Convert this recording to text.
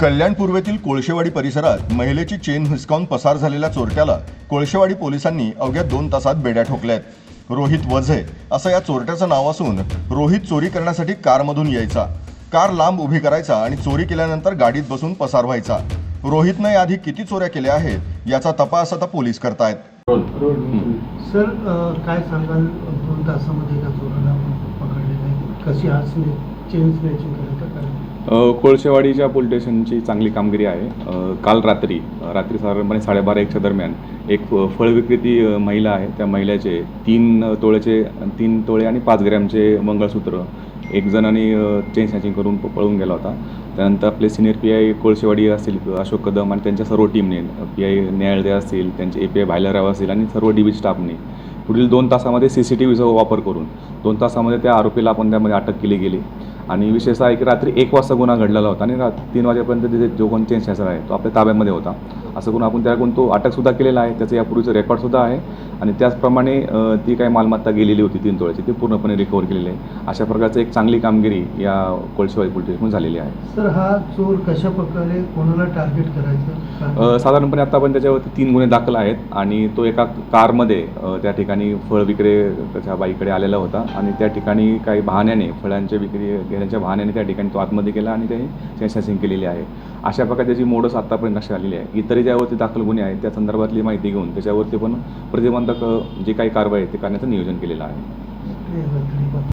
कल्याण पूर्वेतील कोळशेवाडी परिसरात महिलेची चेन हिसकावून पसार झालेल्या चोरट्याला कोळशेवाडी पोलिसांनी अवघ्या दोन तासात बेड्या ठोकल्यात. रोहित वझे असं या चोरट्याचं नाव असून रोहित चोरी करण्यासाठी कारमधून यायचा. कार लांब उभी करायचा आणि चोरी केल्यानंतर गाडीत बसून पसार व्हायचा. रोहितनं याआधी किती चोऱ्या केल्या आहेत याचा तपास आता पोलीस करतायत. सर काय सांगाल? दोन तासामध्ये चोराला कशी आज चेन स्नॅचिंग करायचं कोळशेवाडीच्या पोलीस स्टेशनची चांगली कामगिरी आहे. काल रात्री रात्री साधारणपणे साडेबारा एकच्या दरम्यान एक फळ विक्रेती महिला आहे. त्या महिलेचे तीन तोळ्याचे तोळेचे तीन तोळे आणि पाच ग्रॅमचे मंगळसूत्र एक जणांनी चेन स्नॅचिंग करून पळून गेला होता. त्यानंतर आपले सिनियर पी आय कोळशेवाडी असतील अशोक कदम आणि त्यांच्या सर्व टीमने पी आय न्यायालय असतील त्यांचे ए पी आय भायलराव असतील आणि सर्व डी बी स्टाफने पुढील दोन तासामध्ये सी सी टी व्हीचा वापर करून दोन तासामध्ये त्या आरोपीला आपण त्यामध्ये अटक केली गेली. आणि विशेषतः आहे की रात्री एक वाजता गुन्हा घडलेला होता आणि रात तीन वाजेपर्यंत तिथे जो कोण चेंज सॅसर आहे तो आपल्या ताब्यामध्ये होता. असं करून आपण त्याकडून तो अटकसुद्धा केलेला आहे. त्याचं यापूर्वीचं रेकॉर्डसुद्धा आहे. आणि त्याचप्रमाणे ती काही मालमत्ता गेलेली होती तीन तोळ्याची ती पूर्णपणे रिकवर केलेली आहे. अशा प्रकारचं एक चांगली कामगिरी या कोळशेवाडी पोलीस झालेली आहे. सर हा चोर कशा प्रकारे कोणाला टार्गेट करायचं? साधारणपणे आता आपण त्याच्यावरती तीन गुन्हे दाखल आहेत आणि तो एका कारमध्ये त्या ठिकाणी फळ विक्रेत्याच्या बाईकडे आलेला होता. आणि त्या ठिकाणी काही बहाण्याने फळांच्या विक्री त्यांच्या भाण्याने त्या ठिकाणी तो आतमध्ये गेला आणि त्यांनी सेन्सेसिंग केलेली आहे. अशा प्रकारे त्याची मोडस आत्तापर्यंत लक्षात आलेली आहे इतरही ज्यावरती दाखल गुन्हे आहेत त्या संदर्भातली माहिती घेऊन त्याच्यावरती पण प्रतिबंधक जे काही कारवाई आहे ते करण्याचं नियोजन केलेलं आहे.